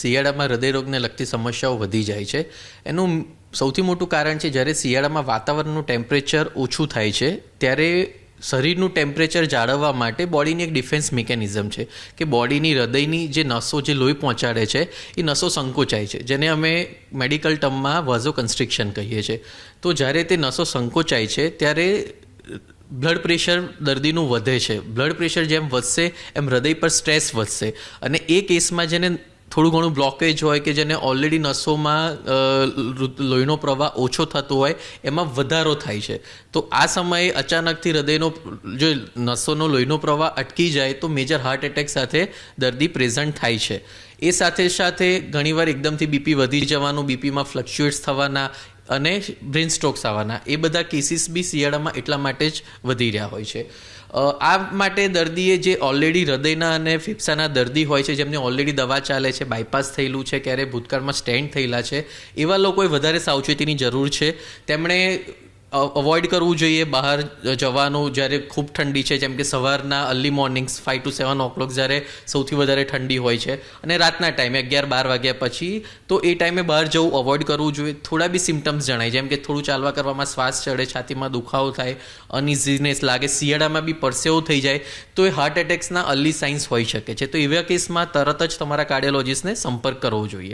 શિયાળામાં હૃદયરોગને લગતી સમસ્યાઓ વધી જાય છે. એનું સૌથી મોટું કારણ છે, જ્યારે શિયાળામાં વાતાવરણનું ટેમ્પરેચર ઓછું થાય છે, ત્યારે શરીરનું ટેમ્પરેચર જાળવવા માટે બોડીની એક ડિફેન્સ મિકેનિઝમ છે કે બોડીની હૃદયની જે નસો જે લોહી પહોંચાડે છે, એ નસો સંકોચાય છે, જેને અમે મેડિકલ ટર્મમાં વાઝો કન્સ્ટ્રિક્શન કહીએ છીએ. તો જ્યારે તે નસો સંકોચાય છે, ત્યારે બ્લડ પ્રેશર દર્દીનું વધે છે. બ્લડ પ્રેશર જેમ વધશે, એમ હૃદય પર સ્ટ્રેસ વધશે. અને એ કેસમાં જેને થોડું ઘણું બ્લોકેજ હોય કે જેને ઓલરેડી નસોમાં લોહીનો પ્રવાહ ઓછો થતો હોય, એમાં વધારો થાય છે. તો આ સમયે અચાનકથી હૃદયનો, જો નસોનો લોહીનો પ્રવાહ અટકી જાય, તો મેજર હાર્ટ એટેક સાથે દર્દી પ્રેઝન્ટ થાય છે. એ સાથે સાથે ઘણીવાર એકદમથી બીપી વધી જવાનું બીપીમાં ફ્લક્ચ્યુએટ્સ થવાના અને બ્રેન સ્ટ્રોક્સ આવવાના. એ બધા કેસીસ બી શિયાળામાં એટલા માટે જ વધી રહ્યા હોય છે. આ માટે દર્દીએ જે ઓલરેડી હૃદયના અને ફેફસાના દર્દી હોય છે, જેમને ઓલરેડી દવા ચાલે છે બાયપાસ થયેલું છે ક્યારે ભૂતકાળમાં સ્ટેન્ડ થયેલા છે, એવા લોકોએ વધારે સાવચેતીની જરૂર છે. તેમણે અવોઇડ કરવું જોઈએ. બહાર જવાનું જ્યારે ખૂબ ઠંડી છે, જેમ કે સવારના early mornings five to seven o'clock જ્યારે સૌથી વધારે ઠંડી હોય છે. અને રાતના ટાઈમે અગિયાર બાર વાગ્યા પછી તો એ ટાઈમે બહાર જવું અવોઇડ કરવું જોઈએ. થોડા બી સિમ્ટમ્સ જણાય. જેમ કે થોડું ચાલવા કરવામાં શ્વાસ ચડે, છાતીમાં દુખાવો થાય અનઇઝીનેસ લાગે, શિયાળામાં બી પરસેવો થઈ જાય, તો એ હાર્ટ એટેક્સના અર્લી સાઇન્સ હોઈ શકે છે. તો એવા કેસમાં તરત જ તમારા કાર્ડિયોલોજીસ્ટને સંપર્ક કરવો જોઈએ.